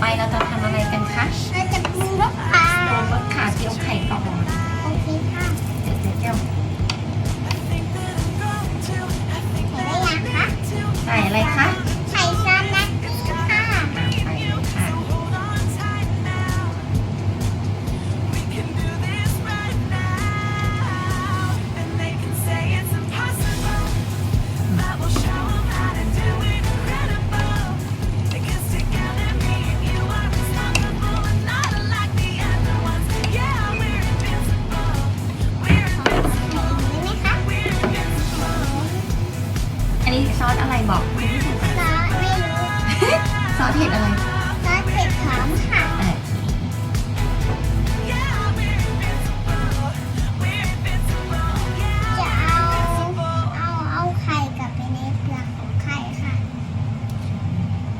ไปเราจะทำอะไรกันคะ บอกซอสไม่รู้ซอสเห็ดอะไรซอสเผ็ดหอมค่ะจะเอาเอาเอาไข่กลับไปในเปลือกของไข่ค่ะ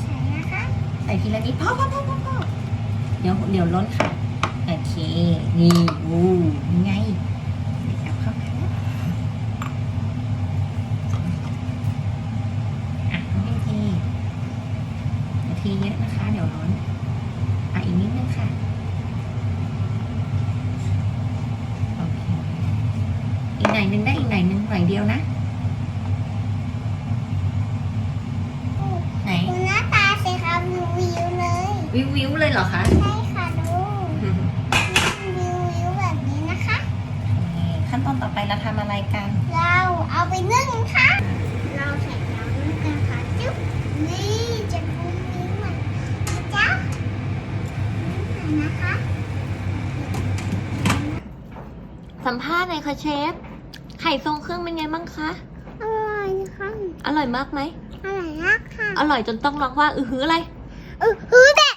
ใส่นะคะใส่ทีละนิดพ่อพ่อพ่อพ่อเดี๋ยวเดี๋ยวล้นค่ะ โอเค นี่อู้ง่าย ทีเยอะนะคะ เดี๋ยวล้นอะอีกนิดนึงค่ะโอเคอีกหน่อยนึงได้อีกหน่อยนึงหน่อยเดียวนะ ไหนดูหน้าตาสิครับวิววิวเลยวิววิวเลยเหรอคะใช่ค่ะดูวิววิวแบบนี้นะคะนี่ขั้นตอนต่อไปเราทำอะไรกัน เราเอาไปนึ่งค่ะ เราใส่น้ำนึ่งกันค่ะจุ๊บนี่จะพุ้งนิ้วมันนะจ๊ะ นี่นะคะสัมภาษณ์หน่อยค่ะเชฟ ไข่ทรงเครื่องเป็นไงบ้างคะ อร่อยค่ะอร่อยมากไหม อร่อยมากค่ะ อร่อยจนต้องร้องว่า อือหืออะไร เออฮือเด็ด